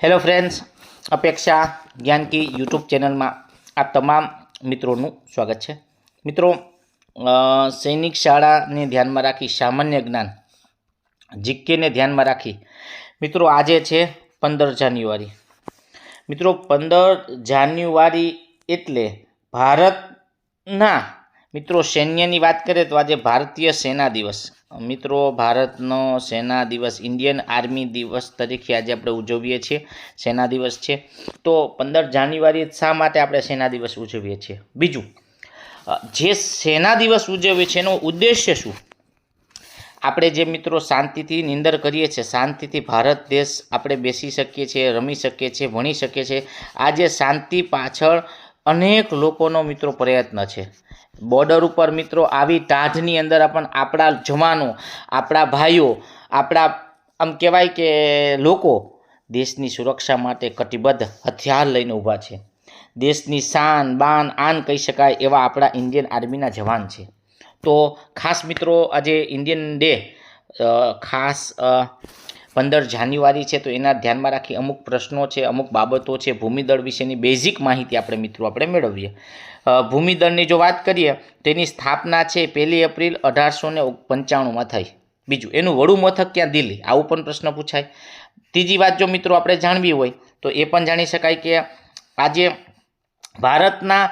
Hello friends અપેક્ષા Gyanki YouTube ચેનલમાં આ તમામ મિત્રોનું સ્વાગત છે. મિત્રો સૈનિક શાળાને ધ્યાનમાં રાખી, સામાન્ય જ્ઞાન, જીકેને ધ્યાનમાં રાખી, મિત્રો, આજે છે પંદર જાન્યુઆરી. મિત્રો, પંદર જાન્યુઆરી એટલે ભારતના મિત્રો, સૈન્યની વાત કરીએ તો આજે ભારતીય સેના દિવસ. મિત્રો, ભારતનો સેના દિવસ, ઇન્ડિયન આર્મી દિવસ તરીકે આજે આપણે ઉજવીએ છીએ. સેના દિવસ છે. તો પંદર જાન્યુઆરી શા માટે આપણે સેના દિવસ ઉજવીએ છીએ? બીજું જે સેના દિવસ ઉજવીએ છીએ એનો ઉદ્દેશ્ય શું? આપણે જે મિત્રો શાંતિથી નિંદર કરીએ છીએ, શાંતિથી ભારત દેશ આપણે બેસી શકીએ છીએ, રમી શકીએ છીએ, ભણી શકીએ છીએ, આજે શાંતિ પાછળ અનેક લોકોનો મિત્રો પ્રયત્ન છે. બોર્ડર ઉપર મિત્રો આવી ટાઢની અંદર પણ આપણા જવાનો, આપણા ભાઈઓ, આપણા આમ કહેવાય કે લોકો દેશની સુરક્ષા માટે કટિબદ્ધ હથિયાર લઈને ઊભા છે. દેશની શાન, બાન, આન કહી શકાય એવા આપણા ઇન્ડિયન આર્મીના જવાન છે. તો ખાસ મિત્રો આજે ઇન્ડિયન ડે ખાસ પંદર જાન્યુઆરી છે, તો એના ધ્યાનમાં રાખી અમુક પ્રશ્નો છે, અમુક બાબતો છે, ભૂમિદળ વિશેની બેઝિક માહિતી આપણે મિત્રો આપણે મેળવીએ. ભૂમિદળની જો વાત કરીએ તેની સ્થાપના છે પહેલી એપ્રિલ અઢારસો ને પંચાણુંમાં થઈ. બીજું, એનું વડું મથક ક્યાં? દિલ્હી. આવું પણ પ્રશ્ન પૂછાય. ત્રીજી વાત જો મિત્રો આપણે જાણવી હોય, તો એ પણ જાણી શકાય કે આજે ભારતના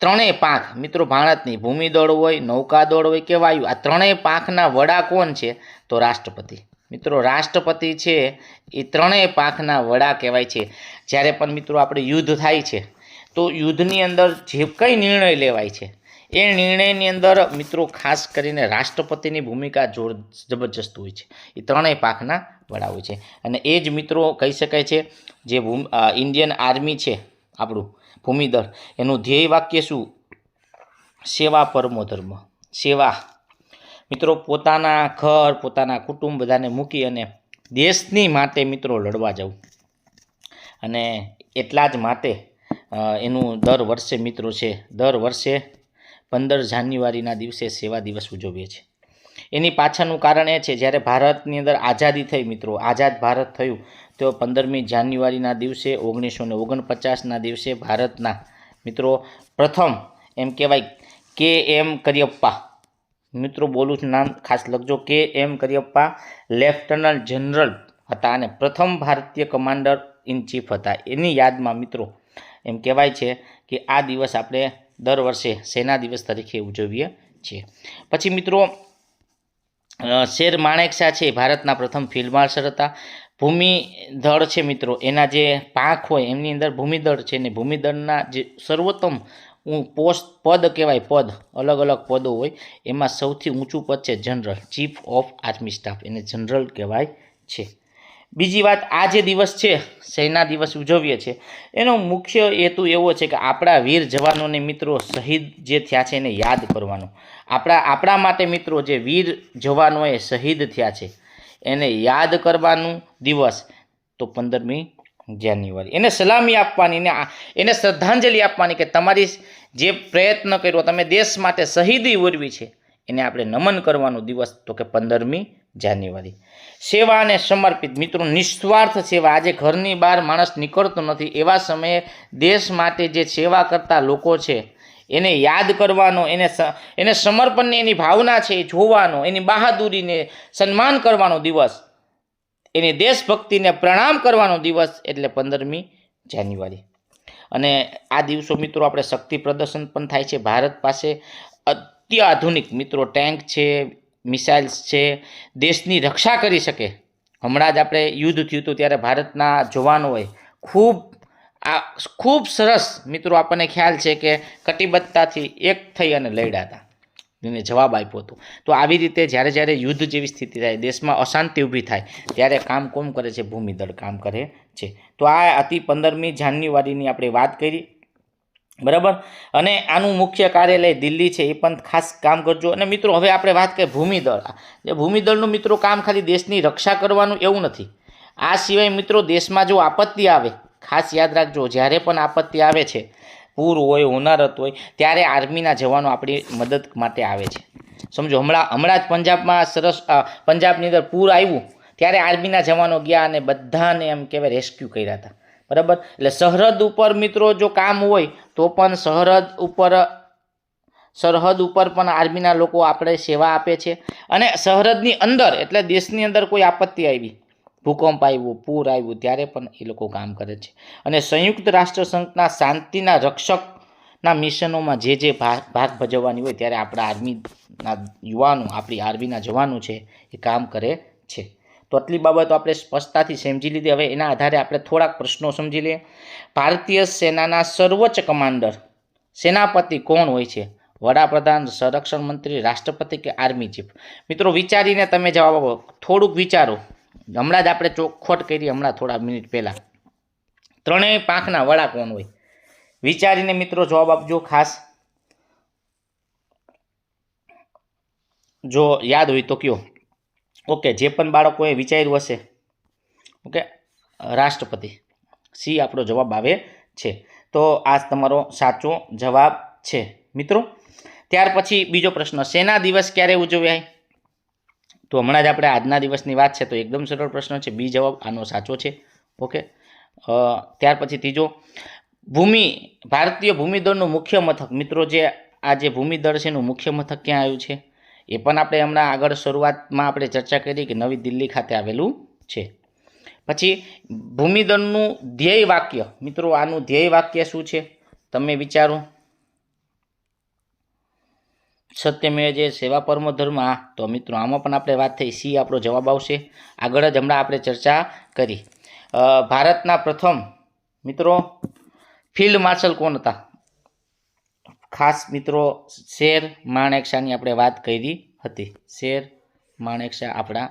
ત્રણેય પાંખ, મિત્રો ભારતની ભૂમિદળ હોય, નૌકાદળ હોય કે વાયુ, આ ત્રણેય પાંખના વડા કોણ છે? તો રાષ્ટ્રપતિ. મિત્રો, રાષ્ટ્રપતિ છે, એ ત્રણેય પાંખના વડા કહેવાય છે. જ્યારે પણ મિત્રો આપણે યુદ્ધ થાય છે, તો યુદ્ધની અંદર જે કંઈ નિર્ણય લેવાય છે, એ નિર્ણયની અંદર મિત્રો ખાસ કરીને રાષ્ટ્રપતિની ભૂમિકા જોર જબરજસ્ત હોય છે. એ ત્રણેય પાંખના વડા હોય છે. અને એ જ મિત્રો કહી શકાય છે, જે ભૂમ ઇન્ડિયન આર્મી છે, આપણું ભૂમિદળ, એનું ધ્યેય વાક્ય શું? સેવા પરમો ધર્મ. સેવા. મિત્રો, પોતાના ઘર, પોતાના કુટુંબ બધાને મૂકી અને દેશની માટે મિત્રો લડવા જવું. અને એટલા જ માટે એનું દર વર્ષે મિત્રો છે, દર વર્ષે પંદર જાન્યુઆરીના દિવસે સેવા દિવસ ઉજવીએ છીએ. એની પાછળનું કારણ એ છે, જ્યારે ભારતની અંદર આઝાદી થઈ મિત્રો, આઝાદ ભારત થયું, તો પંદરમી જાન્યુઆરીના દિવસે, ઓગણીસો ને ઓગણપચાસના દિવસે ભારતના મિત્રો પ્રથમ એમ કહેવાય કે એમ કરિયપ્પા મિત્રો, બોલું છું નામ ખાસ લખજો. કે એમ કરિયપ્પા લેફ્ટનન્ટ જનરલ હતા અને પ્રથમ ભારતીય કમાન્ડર ઇન ચીફ હતા. એની યાદમાં મિત્રો, એમ કહેવાય છે કે આ દિવસ આપણે દર વર્ષે સેના દિવસ તરીકે ઉજવીએ છીએ. પછી મિત્રો શેર માણેકશા છે, ભારતના પ્રથમ ફિલ્ડ માર્શલ હતા. ભૂમિદળ છે મિત્રો, એના જે પાંખ હોય એમની અંદર ભૂમિદળ છે ને ભૂમિદળના જે સર્વોત્તમ ઉ- પોસ્ટ, પદ કહેવાય પદ, અલગ અલગ પદો હોય, એમાં સૌથી ઊંચું પદ છે general, chief of army staff, એને જનરલ કહેવાય છે. બીજી વાત, આ જે દિવસ છે સેના દિવસ ઉજવીએ છીએ, એનો મુખ્ય હેતુ એવો છે કે આપણા વીર જવાનોને મિત્રો શહીદ જે થયા છે એને યાદ કરવાનો. આપણા આપણા માટે મિત્રો જે વીર જવાનોએ શહીદ થયા છે, એને યાદ કરવાનું દિવસ. તો પંદરમી જાન્યુઆરી એને સલામી આપવાની ને એને શ્રદ્ધાંજલિ આપવાની કે તમારી જે પ્રયત્ન કર્યો, તમે દેશ માટે શહીદી ઉરવી છે, એને આપણે નમન કરવાનો દિવસ તો કે પંદરમી જાન્યુઆરી સેવા અને સમર્પિત. મિત્રો, નિસ્વાર્થ સેવા. આજે ઘરની બહાર માણસ નીકળતો નથી. એવા સમયે દેશ માટે જે સેવા કરતા લોકો છે, એને યાદ કરવાનો, એને એને સમર્પણની એની ભાવના છે એ જોવાનો, એની બહાદુરીને સન્માન કરવાનો દિવસ. એની દેશભક્તિને પ્રણામ કરવાનો દિવસ એટલે પંદરમી જાન્યુઆરી. અને આ દિવસો મિત્રો આપણે શક્તિ પ્રદર્શન પણ થાય છે. ભારત પાસે અત્યાધુનિક મિત્રો ટેન્ક છે, મિસાઇલ્સ છે, દેશની રક્ષા કરી શકે. હમણાં જ આપણે યુદ્ધ થયું હતું ત્યારે ભારતના જવાનોએ ખૂબ આ ખૂબ સરસ મિત્રો આપણને ખ્યાલ છે કે કટિબદ્ધતાથી એક થઈ અને લડ્યા હતા. એને જવાબ આપ્યો હતો. તો આવી રીતે જ્યારે જ્યારે યુદ્ધ જેવી સ્થિતિ થાય, દેશમાં અશાંતિ ઊભી થાય, ત્યારે કામ કોમ કરે છે, ભૂમિદળ કામ કરે છે. તો આ હતી પંદરમી જાન્યુઆરીની આપણે વાત કરી. બરાબર? અને આનું મુખ્ય કાર્યાલય દિલ્હી છે, એ પણ ખાસ કામ કરજો. અને મિત્રો, હવે આપણે વાત કરીએ ભૂમિદળ. જે ભૂમિદળનું મિત્રો કામ ખાલી દેશની રક્ષા કરવાનું એવું નથી. આ સિવાય મિત્રો, દેશમાં જો આપત્તિ આવે, ખાસ યાદ રાખજો, જ્યારે પણ આપત્તિ આવે છે પૂર હોય હોનારત હોય, ત્યારે આર્મીના જવાનો આપણી મદદ માટે આવે છે. સમજો, હમણાં હમણાં જ પંજાબમાં સરસ પંજાબની અંદર પૂર આવ્યું, ત્યારે આર્મીના જવાનો ગયા અને બધાને એમ કહેવાય રેસ્ક્યુ કર્યા હતા. બરાબર? એટલે સરહદ ઉપર મિત્રો જો કામ હોય, તો પણ સરહદ ઉપર સરહદ ઉપર પણ આર્મીના લોકો આપણે સેવા આપે છે. અને સરહદની અંદર, એટલે દેશની અંદર કોઈ આપત્તિ આવી ભૂકંપ આવ્યો, પૂર આવ્યું, ત્યારે પણ એ લોકો કામ કરે છે. અને સંયુક્ત રાષ્ટ્ર સંઘના શાંતિના રક્ષકના મિશનોમાં જે જે ભાગ ભજવવાની હોય ત્યારે આપણા આર્મીના યુવાનો, આપણી આર્મીના જવાનો છે એ કામ કરે છે. તો આટલી બાબતો આપણે સ્પષ્ટતાથી સમજી લીધી. હવે એના આધારે આપણે થોડાક પ્રશ્નો સમજી લઈએ. ભારતીય સેનાના સર્વોચ્ચ કમાન્ડર સેનાપતિ કોણ હોય છે? વડાપ્રધાન, સંરક્ષણ મંત્રી, રાષ્ટ્રપતિ કે આર્મી ચીફ? મિત્રો વિચારીને તમે જવાબ આપો. થોડુંક વિચારો. હમણાં જ આપણે ચોખોટ કરી, હમણાં થોડા મિનિટ પહેલાં. ત્રણેય પાંખના વડા કોણ હોય? વિચારીને મિત્રો જવાબ આપજો ખાસ. જો યાદ હોય તો કયો. ઓકે, જે પણ બાળકોએ વિચાર્યું હશે. ઓકે, રાષ્ટ્રપતિ. સી આપણો જવાબ આવે છે. તો આ તમારો સાચો જવાબ છે. મિત્રો, ત્યાર પછી બીજો પ્રશ્ન. સેના દિવસ ક્યારે ઉજવાય? તો હમણાં જ આપણે આજના દિવસની વાત છે, તો એકદમ સરળ પ્રશ્ન છે, બી જવાબ આનો સાચો છે. ઓકે? ત્યાર પછી ત્રીજો, ભૂમિ, ભારતીય ભૂમિદળનું મુખ્ય મથક. મિત્રો, જે આ જે ભૂમિદળ છે, એનું મુખ્ય મથક ક્યાં આવ્યું છે? એ પણ આપણે હમણાં આગળ શરૂઆતમાં આપણે ચર્ચા કરી કે નવી દિલ્હી ખાતે આવેલું છે. પછી, ભૂમિદળનું ધ્યેય વાક્ય. મિત્રો, આનું ધ્યેય વાક્ય શું છે? તમે વિચારો. સત્યમેવ જે સેવા પરમો ધર્મ તો મિત્રો, આમાં પણ આપણે વાત થઈ, સી આપણો જવાબ આવશે. આગળ જ હમણાં આપણે ચર્ચા કરી. ભારતના પ્રથમ, મિત્રો, ફિલ્ડ માર્શલ કોણ હતા? ખાસ મિત્રો, શેર માણેકશાની આપણે વાત કરી હતી. શેર માણેકશા આપણા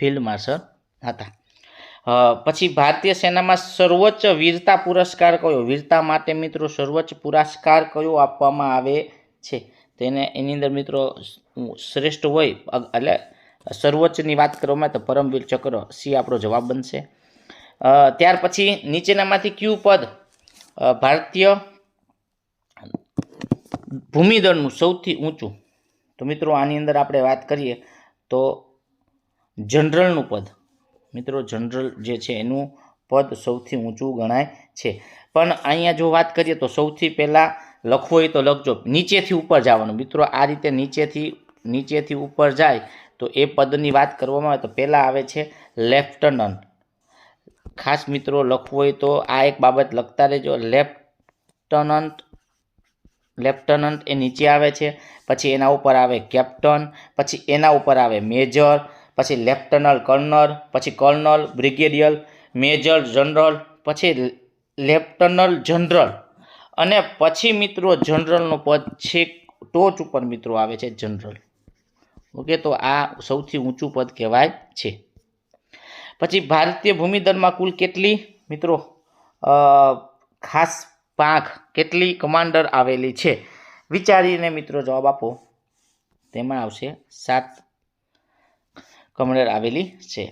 ફિલ્ડ માર્શલ હતા. પછી ભારતીય સેનામાં સર્વોચ્ચ વીરતા પુરસ્કાર કયો? વીરતા માટે, મિત્રો, સર્વોચ્ચ પુરસ્કાર કયો આપવામાં આવે છે? તેને એની અંદર મિત્રો શ્રેષ્ઠ હોય એટલે સર્વોચ્ચની વાત કરવામાં તો પરમવીર ચક્ર સી આપણો જવાબ બનશે. ત્યાર પછી નીચેનામાંથી ક્યુ પદ ભારતીય ભૂમિદળનું સૌથી ઊંચું. તો મિત્રો આની અંદર આપણે વાત કરીએ તો જનરલનું પદ. મિત્રો જનરલ જે છે એનું પદ સૌથી ઊંચું ગણાય છે. પણ અહીંયા જો વાત કરીએ તો સૌથી પહેલાં લખવું હોય તો લખજો. નીચેથી ઉપર જવાનું. મિત્રો, આ રીતે નીચેથી નીચેથી ઉપર જાય તો એ પદની વાત કરવામાં આવે તો પહેલાં આવે છે લેફ્ટનન્ટ. ખાસ મિત્રો, લખવું હોય તો આ એક બાબત લખતા રહેજો. લેફ્ટનન્ટ લેફ્ટનન્ટ એ નીચે આવે છે, પછી એના ઉપર આવે કેપ્ટન, પછી એના ઉપર આવે મેજર, પછી લેફ્ટનલ કર્નલ, પછી કર્નલ બ્રિગેડિયર, મેજર જનરલ, પછી લેફ્ટનલ જનરલ. અને પછી મિત્રો જનરલનું પદ છે, ટોચ ઉપર મિત્રો આવે છે જનરલ. ઓકે, તો આ સૌથી ઊંચું પદ કહેવાય છે. પછી ભારતીય ભૂમિદળમાં કુલ કેટલી મિત્રો? ખાસ પાંખ કેટલી કમાન્ડર આવેલી છે? વિચારીને મિત્રો જવાબ આપો. તેમાં આવશે સાત કમાન્ડર આવેલી છે.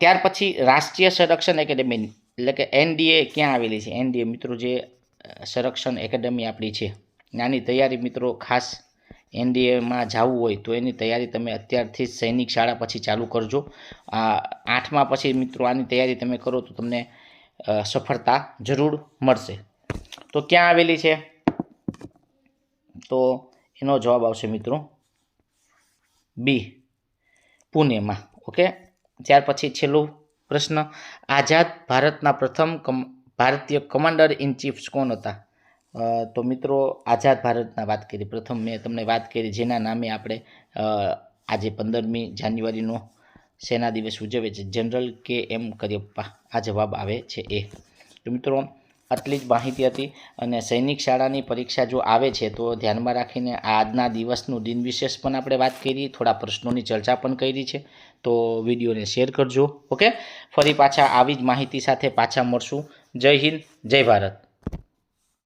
ત્યાર પછી રાષ્ટ્રીય સંરક્ષણ એકેડેમી, એટલે કે એનડીએ ક્યાં આવેલી છે? એનડીએ મિત્રો જે સંરક્ષણ એકેડમી આપણી છે. નાની તૈયારી મિત્રો, ખાસ એનડીએમાં જવું હોય તો એની તૈયારી તમે અત્યારથી સૈનિક શાળા પછી ચાલુ કરજો. આ આઠમા પછી મિત્રો આની તૈયારી તમે કરો તો તમને સફળતા જરૂર મળશે. તો ક્યાં આવેલી છે? તો એનો જવાબ આવશે મિત્રો, બી, પુણેમાં. ઓકે? ત્યાર પછી છેલ્લું પ્રશ્ન, આઝાદ ભારતના પ્રથમ ભારતીય કમાન્ડર ઇન ચીફ કોણ હતા? તો મિત્રો આઝાદ ભારતના વાત કરી. પ્રથમ મેં તમને વાત કરી જેના નામે આપણે આજે પંદરમી જાન્યુઆરીનો સેના દિવસ ઉજવે છે. જનરલ કે એમ કરિયપ્પા, આ જવાબ આવે છે એ તો મિત્રો, આટલી જ માહિતી હતી અને સૈનિક શાળાની પરીક્ષા જો આવે છે તો ધ્યાનમાં રાખીને આજના દિવસનું દિન વિશેષ પણ આપણે વાત કરી. થોડા પ્રશ્નોની ચર્ચા પણ કરી છે. તો વિડીયોને શેર કરજો. ઓકે? ફરી પાછા આવી જ માહિતી સાથે પાછા મળશું. જય હિન્દ જય ભારત.